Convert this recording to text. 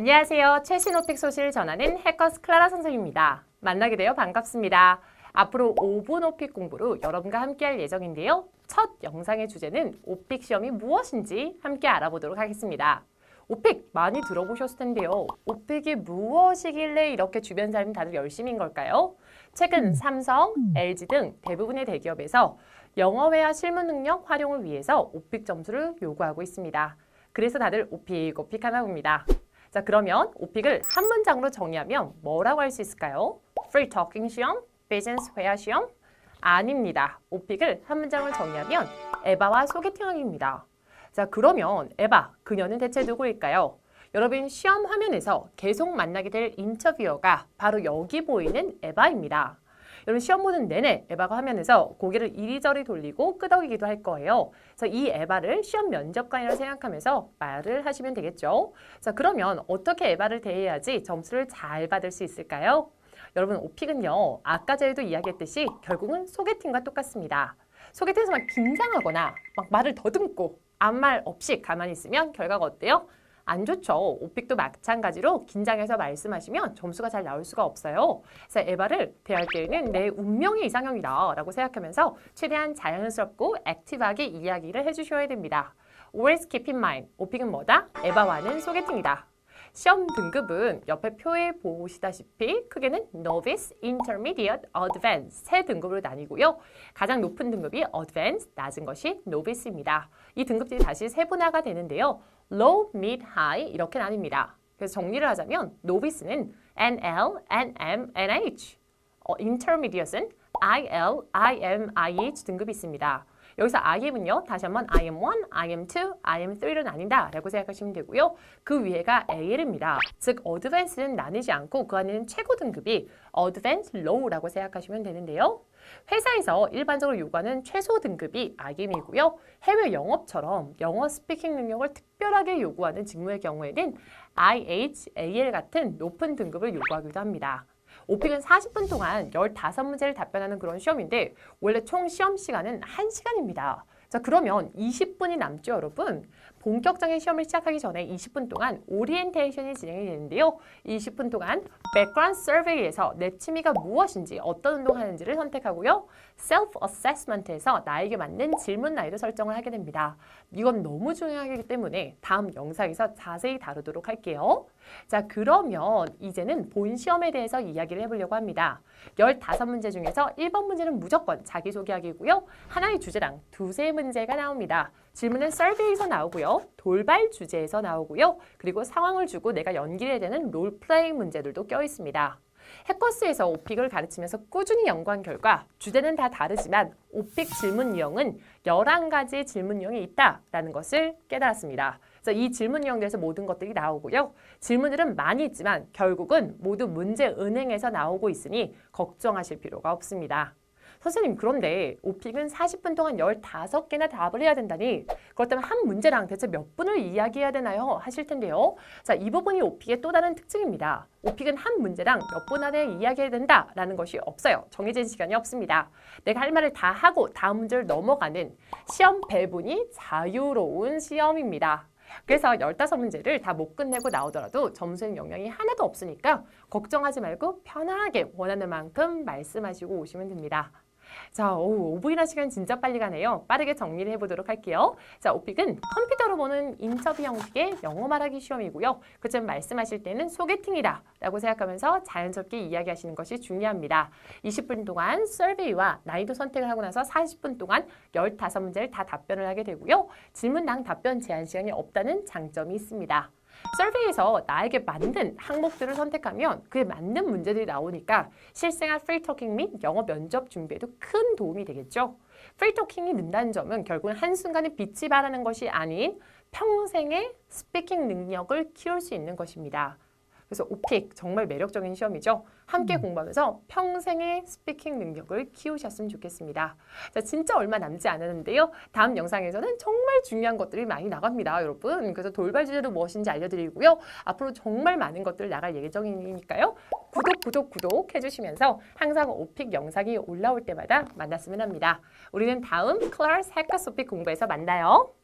안녕하세요. 최신 오픽 소식을 전하는 해커스 클라라 선생입니다. 만나게 되어 반갑습니다. 앞으로 5분 오픽 공부로 여러분과 함께할 예정인데요. 첫 영상의 주제는 오픽 시험이 무엇인지 함께 알아보도록 하겠습니다. 오픽 많이 들어보셨을 텐데요. 오픽이 무엇이길래 이렇게 주변 사람이 다들 열심인 걸까요? 최근 삼성, LG 등 대부분의 대기업에서 영어회화 실무 능력 활용을 위해서 오픽 점수를 요구하고 있습니다. 그래서 다들 오픽, 오픽 하나 봅니다. 자, 그러면 오픽을 한 문장으로 정의하면 뭐라고 할 수 있을까요? Free Talking 시험, Business 회화 시험? 아닙니다. 오픽을 한 문장으로 정의하면 에바와 소개팅하기입니다. 자, 그러면 에바, 그녀는 대체 누구일까요? 여러분 시험 화면에서 계속 만나게 될 인터뷰어가 바로 여기 보이는 에바입니다. 여러분 시험 보는 내내 에바가 화면에서 고개를 이리저리 돌리고 끄덕이기도 할 거예요. 그래서 이 에바를 시험 면접관이라고 생각하면서 말을 하시면 되겠죠. 자, 그러면 어떻게 에바를 대해야지 점수를 잘 받을 수 있을까요? 여러분 오픽은요. 아까 전에도 이야기했듯이 결국은 소개팅과 똑같습니다. 소개팅에서 막 긴장하거나 막 말을 더듬고 아무 말 없이 가만히 있으면 결과가 어때요? 안 좋죠. 오픽도 마찬가지로 긴장해서 말씀하시면 점수가 잘 나올 수가 없어요. 그래서 에바를 대할 때에는 내 운명의 이상형이다 라고 생각하면서 최대한 자연스럽고 액티브하게 이야기를 해주셔야 됩니다. Always keep in mind. 오픽은 뭐다? 에바와는 소개팅이다. 시험 등급은 옆에 표에 보시다시피 크게는 Novice, Intermediate, Advanced 세 등급으로 나뉘고요. 가장 높은 등급이 Advanced, 낮은 것이 Novice입니다. 이 등급들이 다시 세분화가 되는데요. Low, Mid, High 이렇게 나뉩니다. 그래서 정리를 하자면 Novice는 NL, NM, NH, 어, Intermediate은 IL, IM, IH 등급이 있습니다. 여기서 IM은요. 다시 한번 IM1, IM2, IM3로 나뉜다 라고 생각하시면 되고요. 그 위에가 AL입니다. 즉 어드밴스는 나뉘지 않고 그 안에는 최고 등급이 어드밴스 로우라고 생각하시면 되는데요. 회사에서 일반적으로 요구하는 최소 등급이 IM이고요. 해외 영업처럼 영어 스피킹 능력을 특별하게 요구하는 직무의 경우에는 IHAL 같은 높은 등급을 요구하기도 합니다. 오픽은 40분 동안 15문제를 답변하는 그런 시험인데 원래 총 시험 시간은 1시간입니다. 자 그러면 20분이 남죠 여러분. 본격적인 시험을 시작하기 전에 20분 동안 오리엔테이션이 진행이 되는데요. 20분 동안 백그라운드 서베이에서 내 취미가 무엇인지 어떤 운동하는지를 선택하고요. 셀프 어세스먼트에서 나에게 맞는 질문 나이도 설정을 하게 됩니다. 이건 너무 중요하기 때문에 다음 영상에서 자세히 다루도록 할게요. 자 그러면 이제는 본 시험에 대해서 이야기를 해보려고 합니다. 15문제 중에서 1번 문제는 무조건 자기소개하기고요. 하나의 주제당 두세 문제 가 나옵니다. 질문은 서베이에서 나오고요. 돌발 주제에서 나오고요. 그리고 상황을 주고 내가 연기해야 되는 롤플레이 문제들도 껴 있습니다. 해커스에서 오픽을 가르치면서 꾸준히 연구한 결과 주제는 다 다르지만 오픽 질문 유형은 11가지의 질문 유형이 있다라는 것을 깨달았습니다. 그래서 이 질문 유형들에서 모든 것들이 나오고요. 질문들은 많이 있지만 결국은 모두 문제 은행에서 나오고 있으니 걱정하실 필요가 없습니다. 선생님 그런데 오픽은 40분 동안 15개나 답을 해야 된다니 그렇다면 한 문제랑 대체 몇 분을 이야기해야 되나요? 하실 텐데요. 자, 이 부분이 오픽의 또 다른 특징입니다. 오픽은 한 문제랑 몇 분 안에 이야기해야 된다라는 것이 없어요. 정해진 시간이 없습니다. 내가 할 말을 다 하고 다음 문제를 넘어가는 시험 배분이 자유로운 시험입니다. 그래서 15문제를 다 못 끝내고 나오더라도 점수는 영향이 하나도 없으니까 걱정하지 말고 편하게 원하는 만큼 말씀하시고 오시면 됩니다. 자, 오, 5분이나 시간 진짜 빨리 가네요. 빠르게 정리를 해보도록 할게요. 자, 오픽은 컴퓨터로 보는 인터뷰 형식의 영어 말하기 시험이고요. 그점 말씀하실 때는 소개팅이다 라고 생각하면서 자연스럽게 이야기하시는 것이 중요합니다. 20분 동안 서베이와 난이도 선택을 하고 나서 40분 동안 15문제를 다 답변을 하게 되고요. 질문당 답변 제한 시간이 없다는 장점이 있습니다. 서베이에서 나에게 맞는 항목들을 선택하면 그에 맞는 문제들이 나오니까 실생활 프리토킹 및 영어 면접 준비에도 큰 도움이 되겠죠. 프리토킹이 는다는 점은 결국은 한순간에 빛이 발하는 것이 아닌 평생의 스피킹 능력을 키울 수 있는 것입니다. 그래서 오픽 정말 매력적인 시험이죠. 함께 음. 공부하면서 평생의 스피킹 능력을 키우셨으면 좋겠습니다. 자, 진짜 얼마 남지 않았는데요. 다음 영상에서는 정말 중요한 것들이 많이 나갑니다, 여러분. 그래서 돌발 주제도 무엇인지 알려드리고요. 앞으로 정말 많은 것들 나갈 예정이니까요. 구독, 구독, 구독 해주시면서 항상 오픽 영상이 올라올 때마다 만났으면 합니다. 우리는 다음 클라스 해커 소픽 공부에서 만나요.